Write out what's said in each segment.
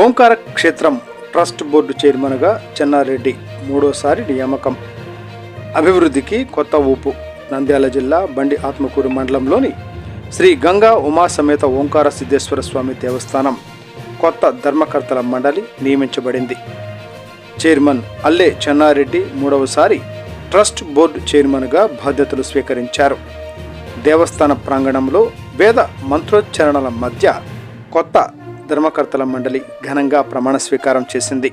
ఓంకార క్షేత్రం trust board చైర్మన్గా చెన్నారెడ్డి మూడోసారి నియామకం. అభివృద్ధికి కొత్త ఊపు నంద్యాల జిల్లా బండి ఆత్మకూరు మండలంలోని శ్రీ గంగా ఉమా సమేత ఓంకార సిద్ధేశ్వర స్వామి దేవస్థానం కొత్త ధర్మకర్తల మండలి నియమించబడింది. చైర్మన్ అల్లే చెన్నారెడ్డి మూడవసారి ట్రస్ట్ బోర్డు చైర్మన్గా బాధ్యతలు స్వీకరించారు. దేవస్థాన ప్రాంగణంలో వేద మంత్రోచ్చరణల మధ్య కొత్త ధర్మకర్తల మండలి ఘనంగా ప్రమాణ స్వీకారం చేసింది.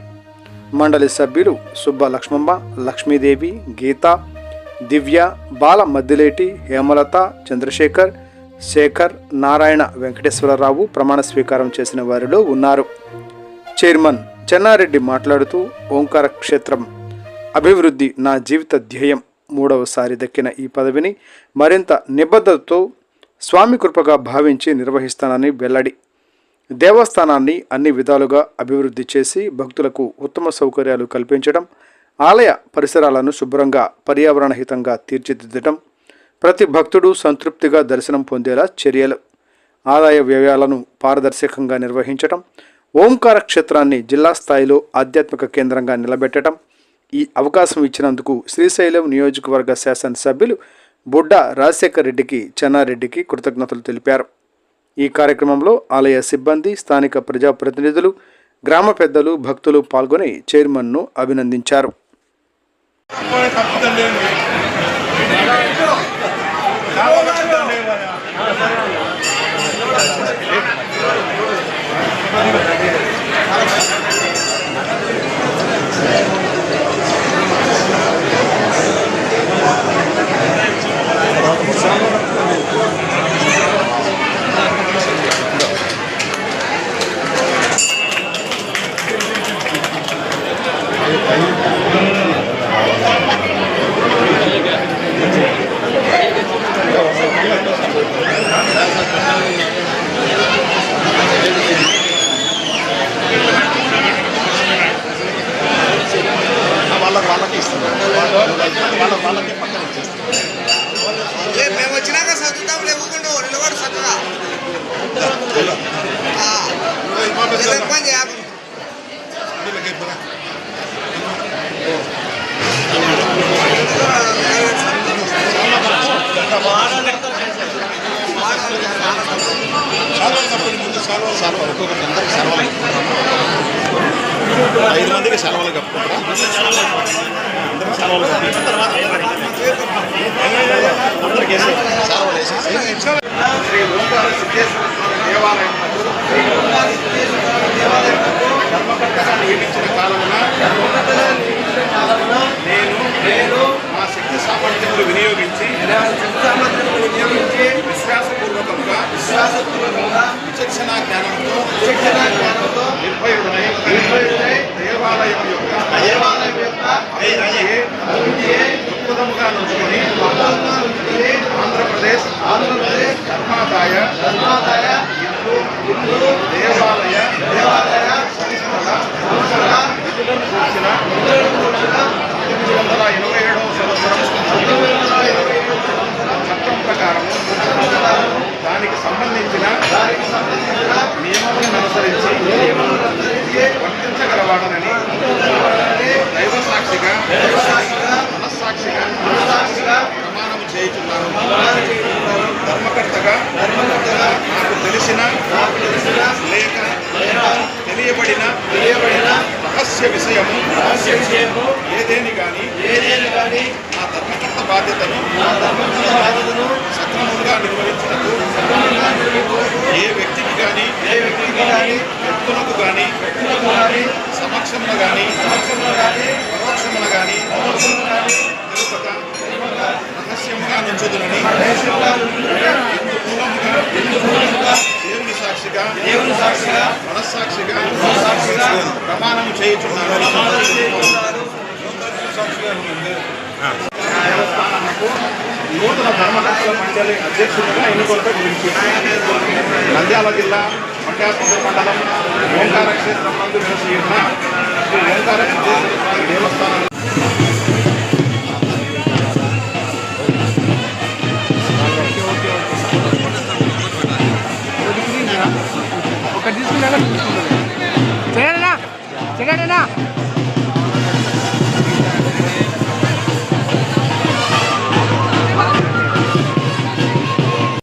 మండలి సభ్యులు సుబ్బ లక్ష్మమ్మ లక్ష్మీదేవి గీత దివ్య బాల మద్దిలేటి హేమలత చంద్రశేఖర్ శేఖర్ నారాయణ వెంకటేశ్వరరావు ప్రమాణ స్వీకారం చేసిన వారిలో ఉన్నారు. చైర్మన్ చెన్నారెడ్డి మాట్లాడుతూ ఓంకార క్షేత్రం అభివృద్ధి నా జీవిత ధ్యేయం. మూడవసారి దక్కిన ఈ పదవిని మరింత నిబద్ధతతో స్వామి కృపగా భావించి నిర్వహిస్తానని వెల్లడి దేవస్థానాన్ని అన్ని విధాలుగా అభివృద్ధి చేసి భక్తులకు ఉత్తమ సౌకర్యాలు కల్పించడం ఆలయ పరిసరాలను శుభ్రంగా పర్యావరణహితంగా తీర్చిదిద్దడం ప్రతి భక్తుడు సంతృప్తిగా దర్శనం పొందేలా చర్యలు. ఆదాయ వ్యయాలను పారదర్శకంగా నిర్వహించడం ఓంకార క్షేత్రాన్ని జిల్లా స్థాయిలో ఆధ్యాత్మిక కేంద్రంగా నిలబెట్టడం ఈ అవకాశం ఇచ్చినందుకు శ్రీశైలం నియోజకవర్గ శాసనసభ్యులు బుడ్డ రాజశేఖర్ రెడ్డికి చెన్నారెడ్డికి కృతజ్ఞతలు తెలిపారు. ఈ కార్యక్రమంలో ఆలయ సిబ్బంది స్థానిక ప్రజాప్రతినిధులు గ్రామ పెద్దలు భక్తులు పాల్గొని చైర్మన్ను అభినందించారు. వాళ్ళకి సెలవులు ఒక్కొక్కరికి అందరికి సెలవులు ఐదు మందికి సెలవులు కప్పుకుంటారా? అందరికి సెలవులు కప్పించిన తర్వాత వేసి సెలవులు వేసేసి శ్రీ ఓంకార సిద్ధేశ్వర స్వామి దేవాలయం నందు శ్రీ ఓంకార సిద్ధేశ్వర స్వామి దేవాలయం నందు ధర్మకర్తగా నియమించిన కాలమున ధర్మకర్తగా నియమించిన కాలమున నేను నేను మా శక్తి సామర్థ్యములు వినియోగించి శక్తి సామర్థ్యములు వినియోగించి విశ్వాసపూర్వకంగా విశ్వాసపూర్వకంగా విచక్షణ విచక్షణ జ్ఞానంతో నిర్భయుడై దేవాలయం యొక్క దేవాలయం యొక్క అభివృద్ధి నుంచుకొని చేయుచున్నాను. ధర్మకర్తగా నాకు తెలిసిన లేక తెలియబడిన తెలియబడిన రహస్య విషయము రహస్య విషయము ఏదేని కానీ ఏదేని కానీ నా ధర్మకర్త బాధ్యతను నా ధర్మకర్త బాధ్యతను సక్రమంగా నిర్వహించినట్టు ఏ వ్యక్తికి కానీ ఏ వ్యక్తికి కానీ వ్యక్తులకు కానీ వ్యక్తులకు కానీ సమక్షంలో కానీ సమక్షంలో కానీ పరోక్షమున కానీ పరోక్షమున కానీ తెలుపక మూలముగా దేవుని సాక్షిగా దేవుని సాక్షిగా మనస్సాక్షిగా మనస్సాక్షిగా ప్రమాణము చేయుచున్నాను. నూతన ధర్మకర్తల మండలి అధ్యక్షుడిగా ఎన్నుకోవడం గురించి నంద్యాల జిల్లా మండ్యాపురం మండలం ఓంకార క్షేత్రం నందు ఉన్న శ్రీ ఓంకార na lang. Sira na na! Sira na!